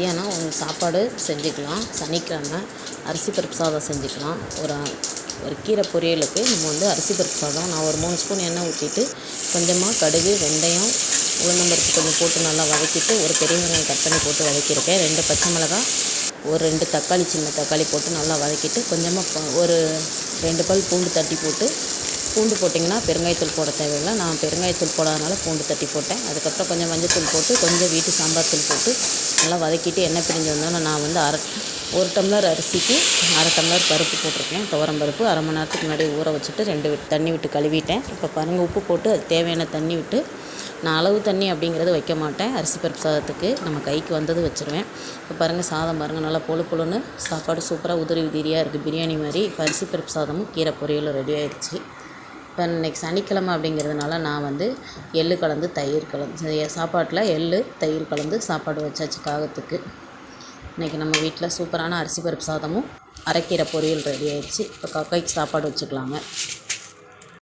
மத்தியானம் ஒரு சாப்பாடு செஞ்சுக்கலாம். சனிக்கிழமை அரிசி பருப்பு சாதம் செஞ்சுக்கலாம். ஒரு ஒரு கீரை பொரியலுக்கு நம்ம வந்து அரிசி பருப்பு சாதம் நான் ஒரு மூணு ஸ்பூன் எண்ணெய் ஊற்றிட்டு கொஞ்சமாக கடுகு வெந்தயம் உளுந்தம்பருப்பு கொஞ்சம் போட்டு நல்லா வதக்கிட்டு ஒரு பெரிய வெங்காயம் கட் பண்ணி போட்டு வதக்கியிருக்கேன். ரெண்டு பச்சை மிளகாய் ஒரு ரெண்டு தக்காளி சின்ன தக்காளி போட்டு நல்லா வதக்கிட்டு கொஞ்சமாக ஒரு ரெண்டு பல் பூண்டு தட்டி போட்டு பூண்டு போட்டிங்கன்னா பெருங்காயத்தூள் போட தேவையில்லை. நான் பெருங்காயத்தூள் போடாதனால பூண்டு தட்டி போட்டேன். அதுக்கப்புறம் கொஞ்சம் மஞ்சள் தூள் போட்டு கொஞ்சம் வீட்டு சாம்பார் தூள் போட்டு நல்லா வதக்கிட்டு எண்ணெய் பிரிஞ்சு வந்தோன்னே நான் வந்து அரை ஒரு டம்ளர் அரிசிக்கு அரை டம்ளர் பருப்பு போட்டிருக்கேன். துவரம் பருப்பு அரை மணி நேரத்துக்கு முன்னாடி ஊற வச்சுட்டு ரெண்டு விட்டு தண்ணி விட்டு கழுவிட்டேன். இப்போ பாருங்கள் உப்பு போட்டு அது தேவையான தண்ணி விட்டு நான் அளவு தண்ணி அப்படிங்கிறது வைக்க மாட்டேன். அரிசி பருப்பு சாதத்துக்கு நம்ம கைக்கு வந்தது வச்சுருவேன். இப்போ பாருங்கள் சாதம் பாருங்கள் நல்லா பொழு பொழுன்னு சாப்பாடு சூப்பராக உதிரி உதிரியாக இருக்குது பிரியாணி மாதிரி இப்போ அரிசி பருப்பு சாதமும் கீரை பொரியலும் ரெடி ஆயிடுச்சு. இப்போ இன்றைக்கி சனிக்கிழமை அப்படிங்கிறதுனால நான் வந்து எள்ளு கலந்து தயிர் கலந்து சாப்பாட்டில் எள்ளு தயிர் கலந்து சாப்பாடு வச்சாச்சு காகத்துக்கு. இன்றைக்கி நம்ம வீட்டில் சூப்பரான அரிசி பருப்பு சாதமும் அரைக்கீரை பொரியல் ரெடி ஆயிடுச்சு. இப்போ கக்கைக்கு சாப்பாடு வச்சுக்கலாங்க.